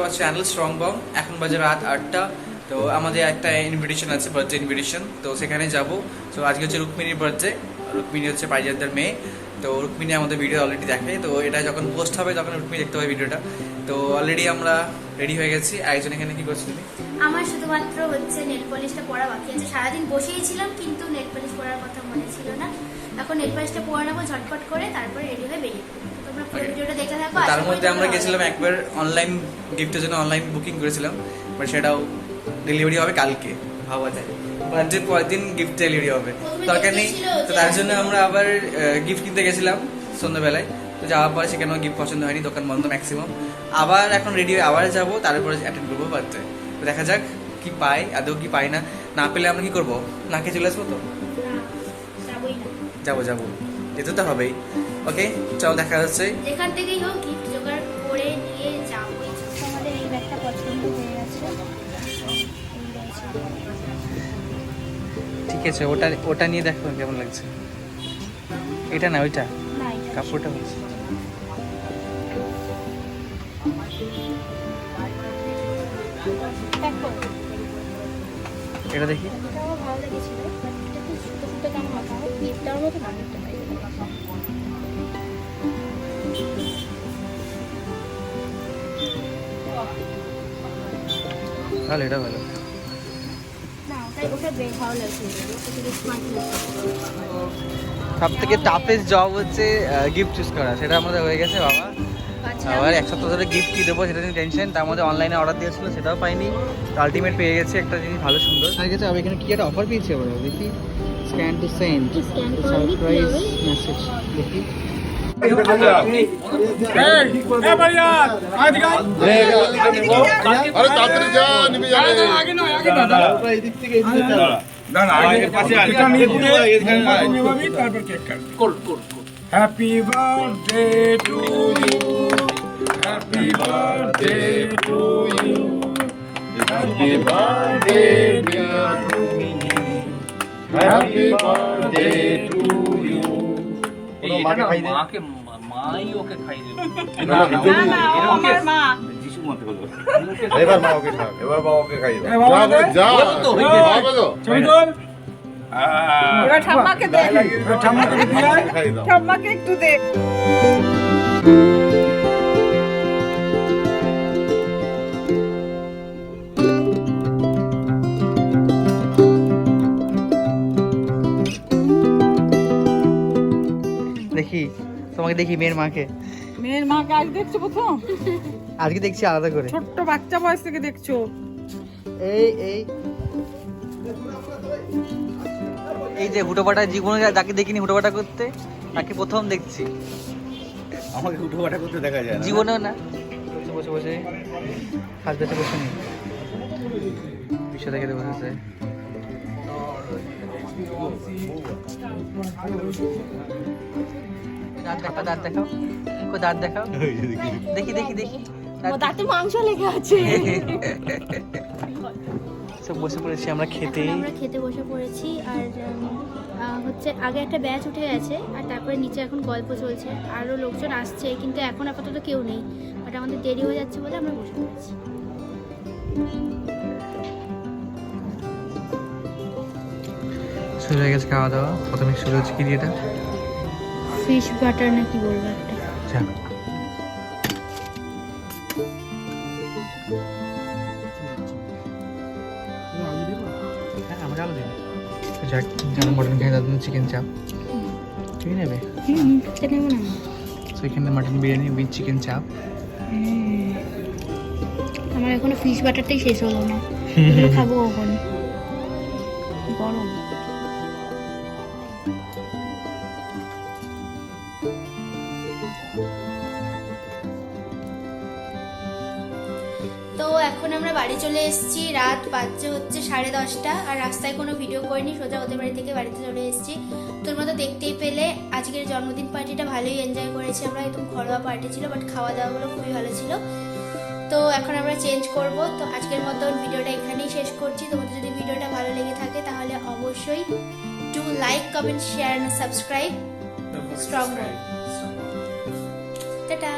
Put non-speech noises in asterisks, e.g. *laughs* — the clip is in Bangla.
আমার চ্যানেল স্ট্রং বং এখন বাজে রাত আটটা। তো আমাদের একটা ইনভিটেশন আছে বার্থডে ইনভিটেশন তো সেখানে যাব। তো আজকে হচ্ছে রুক্মিণীর বার্থডে রুক্মিণী হচ্ছে পারিজাতদের মেয়ে। তো রুক্মিণী আমাদের ভিডিও অলরেডি দেখে। তো এটা যখন পোস্ট হবে, তখন রুক্মিণী দেখতে পাবে ভিডিওটা তো অলরেডি আমরা রেডি হয়ে গেছি। একজন এখানে কি করছি তুমি? আমার শুধুমাত্র হচ্ছে নেল পলিশটা পরা বাকি আছে। সারাদিন বসেই ছিলাম, কিন্তু নেল পলিশ পরার কথা মনে ছিল না। এখন নেল পলিশটা পরে নেব, ঝটপট করে, তারপরে রেডি হয়ে বেরিয়ে তার মধ্যে আমরা গেছিলাম একবার অনলাইন গিফটের জন্য অনলাইন বুকিং করেছিলাম বাট সেটাও ডেলিভারি হবে কালকে ভাবা যায়। বার্থডের পরের দিন গিফট ডেলিভারি হবে। দরকার নেই তো তার জন্য আমরা আবার গিফট কিনতে গেছিলাম সন্ধ্যাবেলায়। তো যাওয়ার পরে সেখানেও গিফট পছন্দ হয়নি দোকান বন্ধ ম্যাক্সিমাম আবার এখন রেডি হয়ে আবার যাব তারপরে অ্যাটেন্ড করব বার্থডে তো দেখা যাক কি পাই আদৌ কি পাই না। না পেলে আমরা কি করব? নাকে চলে আসব তো? যাব যাব। যেতে তো হবেই। ওকে চল দেখা যাচ্ছে যেখান থেকেই হোক গিফট জোগাড় করে নিয়ে আমাদের এই ব্যাগটা পছন্দ হয়ে গেছে। ঠিক আছে ওটা ওটা নিয়ে দেখো কেমন লাগছে। এটা না ওইটা? না, কাপড়টা হচ্ছে এটা দেখি। ভালো লেগেছিল বাট এটা একটু ছোটো ছোটো কেন মাথা গিফটটার মতো না ভালো এটা ভালো। সব থেকে টাফেস্ট জব হচ্ছে গিফট চুজ করা। সেটা আমাদের হয়ে গেছে বাবা। আবার এক সপ্তাহ ধরে গিফট কি দেবো সেটা নিয়ে টেনশন তার মধ্যে অনলাইনে অর্ডার দিয়েছিল সেটাও পাইনি। আলটিমেট পেয়ে গেছে একটা জিনিস ভালো সুন্দর। হয়ে গেছে আবার এখানে কি একটা অফার পেয়েছি আবার দেখি। Scan to send surprise message দেখি। আরে তাড়াতাড়ি যা নিবি যাবে না না আগে পাশে এটা নিয়ে দিয়ে তুমি ভাবি তারপর কেক কাট কোল কোল happy birthday to you happy birthday to you happy birthday dear Rumini happy birthday to you মাকে খাই দে মাকে মাই ওকে খাই দেবে। না, না, না, না, ও আমার মা। এবার মা ওকে খাও এবার বাবাকে খাই দাও। এ যা বলো তো, হবে তো ছবি তোল। এবার ঠাম্মাকে দে। দিয়ে ঠাম্মাকে একটু দে। দেখি তোমাকে দেখি মেয়ের মাকে। মেয়ের মাকে আজ দেখছ প্রথম? আজকে দেখছি আলাদা করে। ছোট্ট বাচ্চা বয়স থেকে দেখছ। এই এই। এই যে হুটোপাটা জীবনে যা- যাকে দেখিনি হুটোপাটা করতে তাকে প্রথম দেখছি। আমাকে বাটা করতে দেখা যায় জীবনেও না। বসে বসে বেঁচে বসে নেই। বিশ্ব দেখে বসেছে দাঁত দেখাও দাঁত দেখাও। দাঁত দেখাও। দেখি দেখি দেখি। দাঁতে মাংস লেগে আছে। সব বসে পড়েছি আমরা খেতে। আমরা খেতে বসে পড়েছি আর হচ্ছে আগে একটা ব্যাচ উঠে গেছে আর তারপরে নিচে এখন গল্প চলছে। আরও লোকজন আসছে কিন্তু এখন আপাতত কেউ নেই। বাট আমাদের দেরি হয়ে যাচ্ছে বলে আমরা বসে পড়েছি। শুরু হয়ে গেছে খাওয়া দাওয়া। প্রথমে শুরু হচ্ছে কি দিয়ে এটা ফিশ বাটার নাকি বলব একটা। যাক মটন খাই চিকেন চাপ নেবে? না। এখানে মাটন বিরিয়ানি উইথ চিকেন চাপ। আমার এখনও ফিশ বাটারটাই শেষ হলো না। *laughs* খাব কখন? গরম। তো এখন আমরা বাড়ি চলে এসেছি। রাত বাজছে হচ্ছে সাড়ে দশটা আর রাস্তায় কোনো ভিডিও করিনি, সোজা ওদের বাড়ি থেকে বাড়িতে চলে এসেছি। তোর মতো দেখতেই পেলে, আজকের জন্মদিন পার্টিটা ভালোই এনজয় করেছি আমরা। একদম ঘরোয়া পার্টি ছিল বাট খাওয়া দাওয়াগুলো খুবই ভালো ছিল। তো এখন আমরা চেঞ্জ করব। তো আজকের মতন ভিডিওটা এখানেই শেষ করছি। তোমাদের যদি ভিডিওটা ভালো লেগে থাকে, তাহলে অবশ্যই do like comment share subscribe strong tata